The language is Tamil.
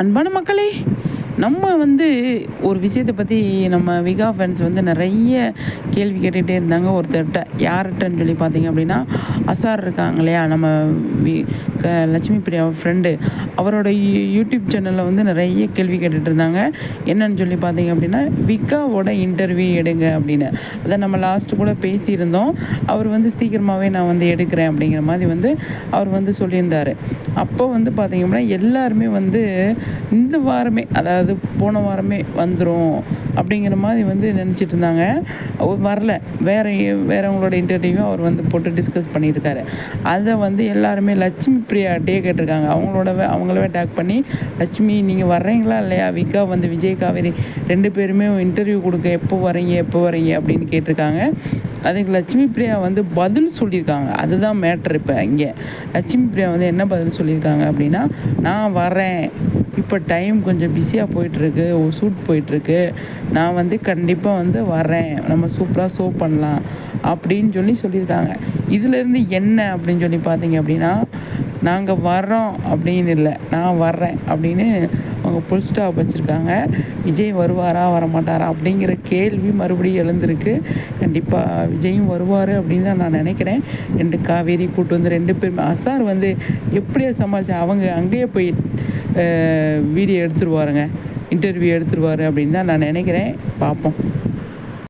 அன்பான மக்களே நம்ம வந்து ஒரு விஷயத்தை பற்றி நம்ம விகா ஃபேன்ஸ் வந்து நிறைய கேள்வி கேட்டுகிட்டே இருந்தாங்க. ஒருத்தர்கிட்ட யார்கிட்டன்னு சொல்லி பார்த்தீங்க அப்படின்னா அசார் இருக்காங்க இல்லையா? நம்ம V K Lakshmi Priya friend அவரோட யூடியூப் சேனலில் வந்து நிறைய கேள்வி கேட்டுட்டு இருந்தாங்க. என்னன்னு சொல்லி பார்த்தீங்க அப்படின்னா விகாவோட இன்டர்வியூ எடுங்க அப்படின்னு. அதை நம்ம லாஸ்ட்டு கூட பேசியிருந்தோம். அவர் வந்து சீக்கிரமாகவே நான் வந்து எடுக்கிறேன் அப்படிங்கிற மாதிரி வந்து அவர் வந்து சொல்லியிருந்தார். அப்போ வந்து பார்த்தீங்க அப்படின்னா எல்லாருமே வந்து இந்த வாரமே அதாவது அது போன வாரமே வந்துடும் அப்படிங்கிற மாதிரி வந்து நினச்சிட்டு இருந்தாங்க. அவர் வரல. வேற வேறவங்களோட இன்டர்வியூ அவர் வந்து போட்டு டிஸ்கஸ் பண்ணியிருக்காரு. அதை வந்து எல்லாருமே லட்சுமி பிரியாட்டே கேட்டிருக்காங்க. அவங்களோட அவங்களவே டேக் பண்ணி லட்சுமி நீங்கள் வர்றீங்களா இல்லையா? விகா வந்து விஜய் காவேரி ரெண்டு பேருமே இன்டர்வியூ கொடுக்க எப்போ வரீங்க எப்போ வரீங்க அப்படின்னு கேட்டிருக்காங்க. அதுக்கு லட்சுமி பிரியா வந்து பதில் சொல்லியிருக்காங்க. அதுதான் மேட்ரு இப்போ இங்கே. லட்சுமி பிரியா வந்து என்ன பதில் சொல்லியிருக்காங்க அப்படின்னா நான் வரேன் இப்போ டைம் கொஞ்சம் பிஸியாக போயிட்டுருக்கு ஒரு ஷூட் போயிட்டுருக்கு. நான் வந்து கண்டிப்பாக வந்து வரேன். நம்ம சூப்பராக ஷோ பண்ணலாம் அப்படின்னு சொல்லி சொல்லியிருக்காங்க. இதுலேருந்து என்ன அப்படின்னு சொல்லி பார்த்தீங்க அப்படின்னா நாங்கள் வர்றோம் அப்படின்னு இல்லை. நான் வர்றேன் அப்படின்னு அவங்க புல் ஸ்டாப் வச்சுருக்காங்க. விஜய் வருவாரா வரமாட்டாரா அப்படிங்கிற கேள்வி மறுபடியும் எழுந்திருக்கு. கண்டிப்பாக விஜயும் வருவார் அப்படின்னு தான் நான் நினைக்கிறேன். ரெண்டு காவேரி கூட்டு வந்து ரெண்டு பேருமே அசார் வந்து எப்படியா சமாளிச்சு அவங்க அங்கேயே போய் வீடியோ எடுத்துருவாருங்க. இன்டர்வியூ எடுத்துருவார் அப்படின்னு தான் நான் நினைக்கிறேன். பார்ப்போம்.